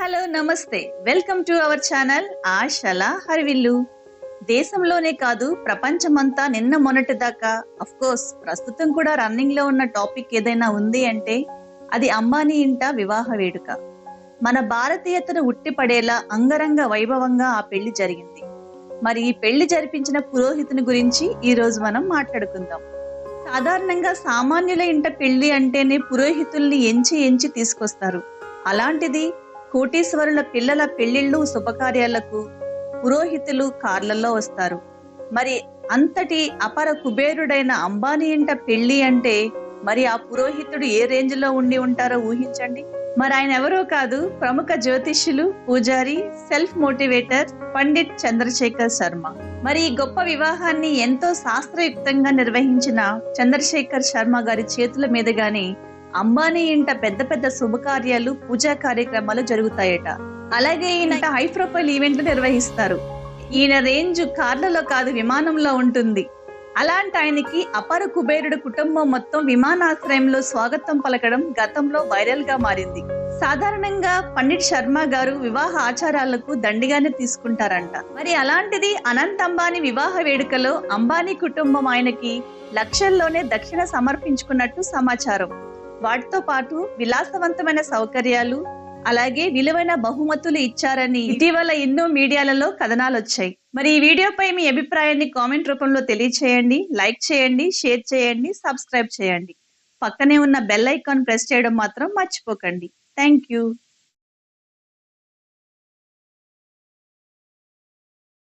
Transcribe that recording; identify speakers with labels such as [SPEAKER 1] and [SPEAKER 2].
[SPEAKER 1] Hello నమస్తే. Welcome to our channel ఆశల హరివిల్లు. దేశంలోనే కాదు ప్రపంచమంతా నిన్న మొన్నటి దాకా. అఫ్ కోర్స్ ప్రస్తుతం కూడా రన్నింగ్లో ఉన్న టాపిక్ ఏదైనా ఉంది అంటే అది అంబానీ ఇంట వివాహ వేడుక. మన భారతీయతను ఉట్టిపడేలా అంగరంగ వైభవంగా ఆ పెళ్ళి జరిగింది. మరి ఈ పెళ్ళి జరిపించిన పురోహితుని గురించి ఈ రోజు మనం మాట్లాడుకుందాం. సాధారణంగా సామాన్యుల ఇంట పెళ్ళి అంటేనే పురోహితుల్ని ఎంచి ఎంచి తీసుకొస్తారు. అలాంటిది కోటీశ్వరుల పిల్లల పెళ్ళిళ్ళు శుభకార్యాలకు పురోహితులు కార్లలో వస్తారు. మరి అంతటి అపర కుబేరుడైన అంబానీ ఇంట పెళ్ళి అంటే మరి ఆ పురోహితుడు ఏ రేంజ్లో ఉండి ఉంటారో ఊహించండి. మరి ఆయన ఎవరో కాదు ప్రముఖ జ్యోతిష్యులు పూజారి సెల్ఫ్ మోటివేటర్ పండిట్ చంద్రశేఖర్ శర్మ. మరి ఈ గొప్ప వివాహాన్ని ఎంతో శాస్త్రయుక్తంగా నిర్వహించిన చంద్రశేఖర్ శర్మ గారి చేతుల మీదుగానే అంబానీ ఇంట పెద్ద పెద్ద శుభకార్యాలు పూజా కార్యక్రమాలు జరుగుతాయట. అలాగే ఈయన హై ప్రొఫైల్ ఈవెంట్లు నిర్వహిస్తారు. ఈయన రేంజ్ కార్లలో కాదు విమానంలో ఉంటుంది. అలాంటి ఆయనకి అపర కుబేరుడు కుటుంబం మొత్తం విమానాశ్రయంలో స్వాగతం పలకడం గతంలో వైరల్గా మారింది. సాధారణంగా పండిట్ శర్మ గారు వివాహ ఆచారాలకు దండిగానే తీసుకుంటారంట. మరి అలాంటిది అనంత్ అంబానీ వివాహ వేడుకలో అంబానీ కుటుంబం ఆయనకి లక్షల్లోనే దక్షిణ సమర్పించుకున్నట్టు సమాచారం. వాటితో పాటు విలాసవంతమైన సౌకర్యాలు అలాగే విలువైన బహుమతులు ఇచ్చారని ఇటీవల ఎన్నో మీడియాలలో కథనాలు వచ్చాయి మరి ఈ వీడియోపై మీ అభిప్రాయాన్ని కామెంట్ రూపంలో తెలియచేయండి లైక్ చేయండి షేర్ చేయండి సబ్స్క్రైబ్ చేయండి. పక్కనే ఉన్న బెల్ ఐకాన్ ప్రెస్ చేయడం మాత్రం మర్చిపోకండి. Thank you.